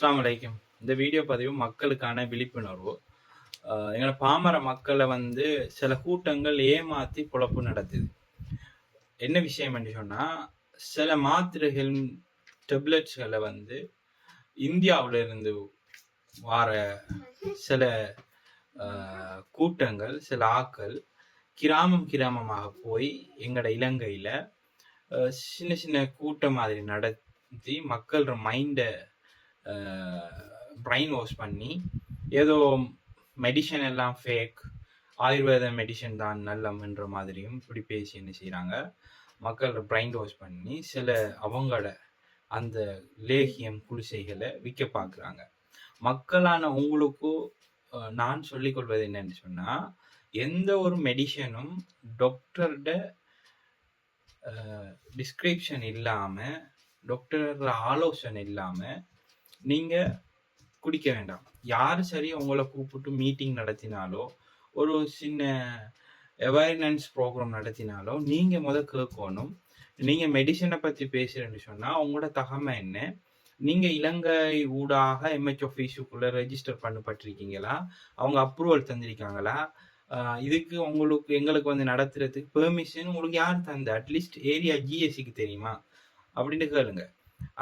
அஸ்லாம் வலைக்கம் இந்த வீடியோ பதிவு மக்களுக்கான விழிப்புணர்வு. எங்களை பாமர மக்களை வந்து சில கூட்டங்கள் ஏமாத்தி பொழப்பு நடத்துது. என்ன விஷயம் என்று சொன்னால் சில மாத்திரைகள் டெப்லெட்ஸ்களை வந்து இந்தியாவில் இருந்து வார சில கூட்டங்கள் சில ஆக்கள் கிராமம் கிராமமாக போய் எங்களோட இலங்கையில் சின்ன சின்ன கூட்டம் மாதிரி நடத்தி மக்களோட மைண்டை பிரைன் வாஷ் பண்ணி ஏதோ மெடிசன் எல்லாம் ஃபேக் ஆயுர்வேத மெடிசன் தான் நல்லம்ன்ற மாதிரியும் இப்படி பேசி என்ன செய்கிறாங்க மக்கள் பிரைன் வாஷ் பண்ணி சில அவங்களோட அந்த லேகியம் குளிசைகளை விற்க பார்க்குறாங்க. மக்களான உங்களுக்கும் நான் சொல்லிக்கொள்வது என்னன்னு சொன்னால் எந்த ஒரு மெடிசனும் டாக்டர்ட டிஸ்கிரிப்ஷன் இல்லாமல் டாக்டர் ஆலோசனை இல்லாமல் நீங்கள் குடிக்க வேண்டாம். யார் சரி உங்களை கூப்பிட்டு மீட்டிங் நடத்தினாலோ ஒரு சின்ன அவேர்னன்ஸ் ப்ரோக்ராம் நடத்தினாலோ நீங்கள் முத கேட்கணும். நீங்கள் மெடிசனை பற்றி பேசுகிறேன்னு சொன்னால் உங்களோட தகமை என்ன? நீங்கள் இலங்கை ஊடாக எம்ஹெச் ஆஃபீஸுக்குள்ளே ரெஜிஸ்டர் பண்ணப்பட்டிருக்கீங்களா? அவங்க அப்ரூவல் தந்திருக்காங்களா? இதுக்கு உங்களுக்கு எங்களுக்கு வந்து நடத்துறதுக்கு பெர்மிஷன் உங்களுக்கு யார் தந்த? அட்லீஸ்ட் ஏரியா ஜிஎஸ்சிக்கு தெரியுமா? அப்படின்னு கேளுங்க.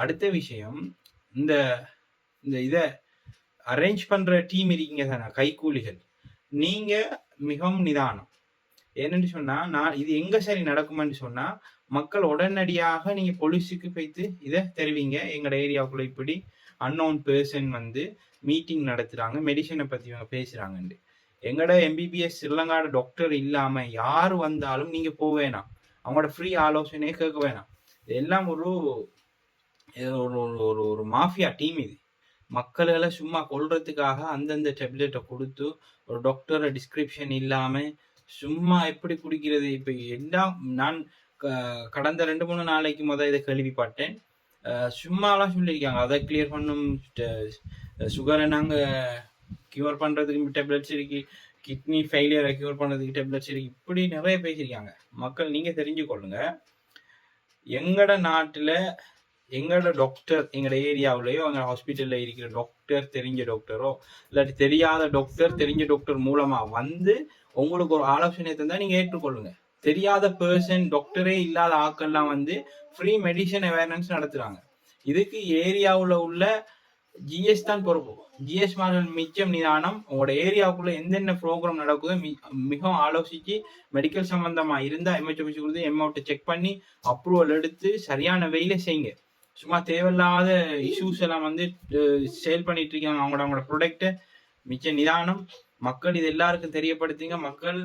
அடுத்த விஷயம் இந்த இந்த இதை அரேஞ்ச் பண்ற டீம் இருக்கீங்க தானே கைக்கூலிகள். நீங்க மிகவும் நிதானம். என்னன்னு சொன்னா நான் இது எங்க சரி நடக்குமான்னு சொன்னா மக்கள் உடனடியாக நீங்க போலீஸுக்கு போய்த்து இதை தெரிவிங்க. எங்களோட ஏரியாவுக்குள்ள இப்படி அன்னோன் பர்சன் வந்து மீட்டிங் நடத்துறாங்க மெடிசனை பத்தி இவங்க பேசுறாங்கன்னு எங்களோட எம்பிபிஎஸ் ஸ்ரீலங்காட டாக்டர் இல்லாம யார் வந்தாலும் நீங்க போக வேணாம். அவங்களோட ஃப்ரீ ஆலோசனையே கேட்க வேணாம். இதெல்லாம் ஒரு ஒரு ஒரு ஒரு ஒரு மாஃபியா டீம் இது. மக்களை சும்மா கொள்றதுக்காக அந்தந்த டெப்லெட்டை கொடுத்து ஒரு டாக்டரை டிஸ்கிரிப்ஷன் இல்லாமல் சும்மா எப்படி குடிக்கிறது? இப்போ எல்லாம் நான் க- கடந்த ரெண்டு மூணு நாளைக்கு முத இதை கேள்விப்பட்டேன். சும்மாலாம் சொல்லியிருக்காங்க. அதை கிளியர் பண்ணும் சுகரை நாங்கள் கியூர் பண்ணுறதுக்கு டெப்லெட்ஸ் இருக்கு. கிட்னி ஃபெயிலியரை கியூர் பண்ணுறதுக்கு டெப்லெட்ஸ் இருக்கு. இப்படி நிறைய பேசியிருக்காங்க. மக்கள் நீங்கள் தெரிஞ்சுக்கொள்ளுங்க. எங்கட நாட்டில் எங்களோட டாக்டர் எங்களோட ஏரியாவிலேயோ எங்க ஹாஸ்பிட்டலில் இருக்கிற டாக்டர் தெரிஞ்ச டாக்டரோ இல்லாட்டி தெரியாத டாக்டர் தெரிஞ்ச டாக்டர் மூலமாக வந்து உங்களுக்கு ஒரு ஆலோசனை தந்தால் நீங்கள் ஏற்றுக்கொள்ளுங்க. தெரியாத பர்சன் டாக்டரே இல்லாத ஆட்கள்லாம் வந்து ஃப்ரீ மெடிசன் அவேர்னஸ் நடத்துகிறாங்க இதுக்கு ஏரியாவில் உள்ள ஜிஎஸ் தான் பொறுப்பு. ஜிஎஸ் மாடல் மிச்சம் நிதானம் உங்களோட ஏரியாவுக்குள்ள எந்தெந்த ப்ரோக்ராம் நடக்குதோ மி- மிகவும் ஆலோசிச்சு மெடிக்கல் சம்பந்தமா இருந்தா எம்ஹெச்ஓபிசி கொடுத்து எம்அவுட்டை செக் பண்ணி அப்ரூவல் எடுத்து சரியான வெயில செய்யுங்க. சும்மா தேவையில்லாத இஷ்யூஸ் எல்லாம் வந்து சேல் பண்ணிட்டு இருக்காங்க. அவங்களோட அவங்களோட ப்ராடக்ட்டை மிச்ச நிதானம் மக்கள் இது எல்லாருக்கும் தெரியப்படுத்திங்க. மக்கள்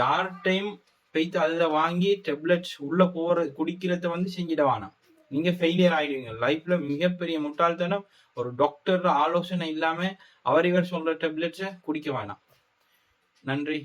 யார்கிட்டையும் போய்த்து அதில் வாங்கி டெப்லெட்ஸ் உள்ளே போகிற குடிக்கிறத வந்து செஞ்சிட வேணாம். நீங்கள் ஃபெயிலியர் ஆகிடுவீங்க லைஃப்பில் மிகப்பெரிய முட்டாள்தனம் ஒரு டாக்டர் ஆலோசனை இல்லாமல் அவர் இவர் சொல்கிற டெப்லெட்ஸை குடிக்க வேணாம். நன்றி.